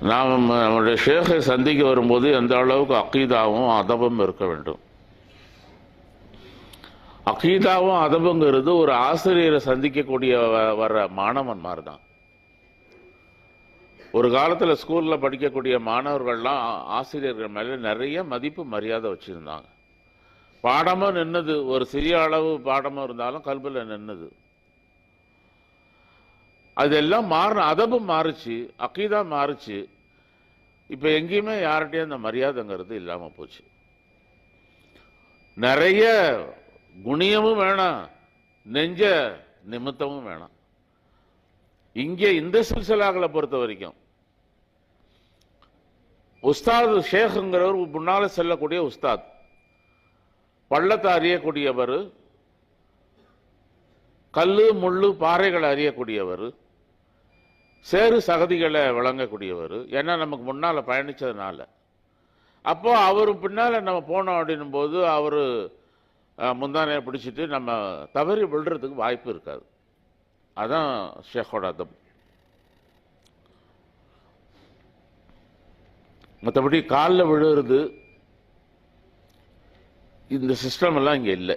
நாம் நம்முடைய ஷேகை சந்திக்க வரும்போது எந்த அளவுக்கு அக்கீதாவும் அதபம் இருக்க வேண்டும். அக்கீதாவும் அதபங்கிறது ஒரு ஆசிரியரை சந்திக்கக்கூடிய வ- வர்ற மாணவன் மாதிரி தான் ஒரு காலத்தில் ஸ்கூலில் படிக்கக்கூடிய மாணவர்கள்லாம் ஆசிரியர்கள் மேலே நிறைய மதிப்பு மரியாதை வச்சுருந்தாங்க. பாடமும் நின்னது ஒரு சிறிய அளவு பாடமும் இருந்தாலும் கல்வியில் நின்னது. அதெல்லாம் மாறின அதபும் மாறுச்சு அக்கீதா மாறுச்சு. இப்போ எங்கேயுமே யார்கிட்டையும் அந்த மரியாதைங்கிறது இல்லாமல் போச்சு. நிறைய குணியமும் வேணாம் நெஞ்ச நிமித்தமும் வேணாம். இங்கே இந்த சில்சிலாக்களை பொறுத்த வரைக்கும் உஸ்தாது ஷேഖுங்கிறவர் முன்னால் செல்லக்கூடிய உஸ்தாத். பள்ளத்தை அறியக்கூடியவர் கல் முள் பாறைகளை அறியக்கூடியவர். சேறு சகதிகளை வழங்கக்கூடியவர். ஏன்னா நமக்கு முன்னால் பயணித்ததுனால அப்போது அவர் பின்னால் நம்ம போனோம் அப்படின்னும் போது அவர் முந்தானையை பிடிச்சிட்டு நம்ம தவறி விழுறதுக்கு வாய்ப்பு இருக்காது. அதான் ஷேഖோட அதம் மற்றபடி காலில் விழுறது இந்த சிஸ்டம் எல்லாம் இங்கே இல்லை.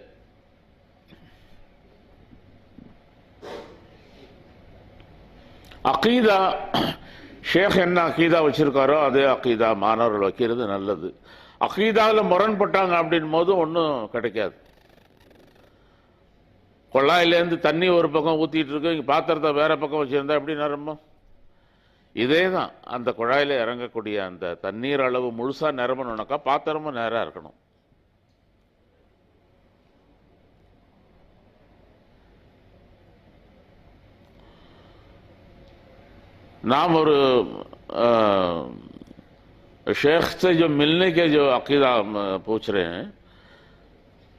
அகீதா ஷேக் என்ன அகீதா வச்சிருக்காரோ அதே அகீதா மாணவர்கள் வைக்கிறது நல்லது. அகீதாவில் முரண்பட்டாங்க அப்படின் போது ஒன்றும் கிடைக்காது. குழாயிலேருந்து தண்ணி ஒரு பக்கம் ஊற்றிட்டு இருக்கு இங்கே பாத்திரத்தை வேற பக்கம் வச்சுருந்தா எப்படி நிரம்பும்? இதே தான் அந்த குழாயில் இறங்கக்கூடிய அந்த தண்ணீர் அளவு முழுசாக நிரம்பணுனாக்கா பாத்திரமும் நேராக இருக்கணும். नाम और शेख से जो मिलने के जो अकीदा पूछ रहे हैं,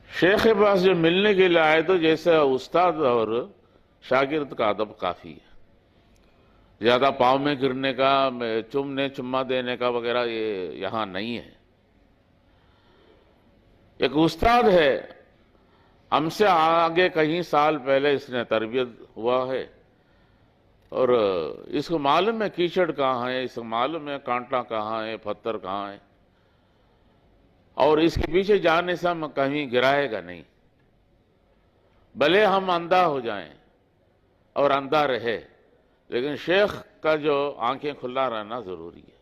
शेख के पास जो मिलने के लिए आए तो जैसे उस्ताद और शागिर्द का अदब काफ़ी है। ज़्यादा पाँव में गिरने का चुमने, चुम्मा देने का वगैरह ये यहाँ नहीं है। एक उस्ताद है, हमसे आगे कहीं साल पहले इसने तरबियत हुआ है। और इसको मालूम है कीचड़ कहाँ है, इसको मालूम है कांटा कहाँ है, पत्थर कहाँ है। और इसके पीछे जाने से हम कहीं गिराएगा नहीं। भले हम अंधा हो जाएँ और अंधा रहे, लेकिन शेख का जो आँखें खुला रहना ज़रूरी है।